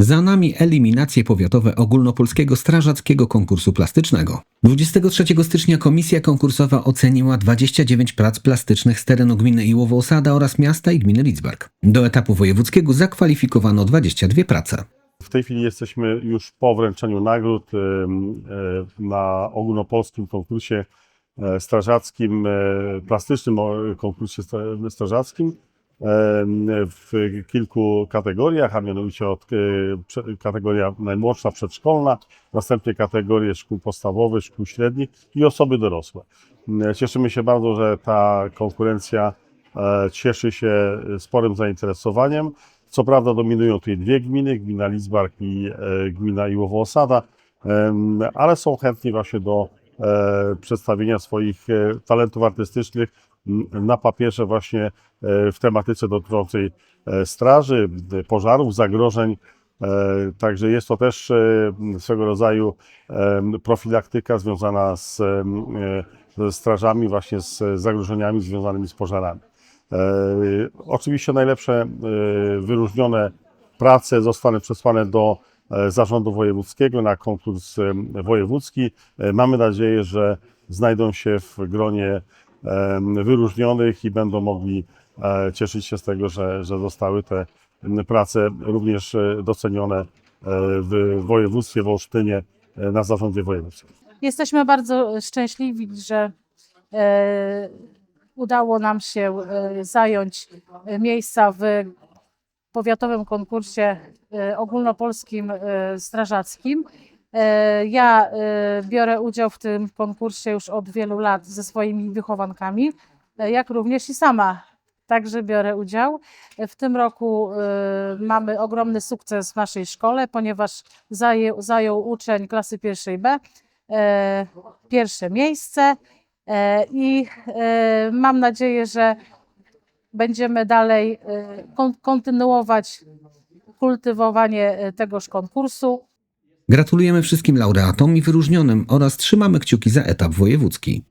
Za nami eliminacje powiatowe ogólnopolskiego strażackiego konkursu plastycznego. 23 stycznia komisja konkursowa oceniła 29 prac plastycznych z terenu gminy Iłowo-Osada oraz miasta i gminy Lidzbark. Do etapu wojewódzkiego zakwalifikowano 22 prace. W tej chwili jesteśmy już po wręczeniu nagród na ogólnopolskim konkursie e, strażackim, e, plastycznym konkursie stra- strażackim w kilku kategoriach, a mianowicie od e, kategoria najmłodsza przedszkolna, następnie kategorie szkół podstawowych, szkół średnich i osoby dorosłe. E, Cieszymy się bardzo, że ta konkurencja e, cieszy się sporym zainteresowaniem. Co prawda dominują tutaj dwie gminy, gmina Lidzbark i gmina Iłowo-Osada, ale są chętni właśnie do przedstawienia swoich talentów artystycznych na papierze właśnie e, w tematyce dotyczącej e, straży, d- pożarów, zagrożeń. E, Także jest to też e, swego rodzaju profilaktyka związana z e, strażami, właśnie z zagrożeniami związanymi z pożarami. E, Oczywiście najlepsze e, wyróżnione prace zostaną przesłane do e, zarządu wojewódzkiego na konkurs e, wojewódzki. E, Mamy nadzieję, że znajdą się w gronie e, wyróżnionych i będą mogli e, cieszyć się z tego, że, że zostały te prace również e, docenione e, w województwie, w Olsztynie na zarządzie wojewódzkim. Jesteśmy bardzo szczęśliwi, że udało nam się zająć miejsca w powiatowym konkursie ogólnopolskim strażackim. E, Ja e, biorę udział w tym konkursie już od wielu lat ze swoimi wychowankami, e, jak również i sama także biorę udział. W tym roku mamy ogromny sukces w naszej szkole, ponieważ zaję, zajął uczeń klasy pierwszej B pierwsze miejsce i mam nadzieję, że będziemy dalej kon- kontynuować kultywowanie tegoż konkursu. Gratulujemy wszystkim laureatom i wyróżnionym oraz trzymamy kciuki za etap wojewódzki.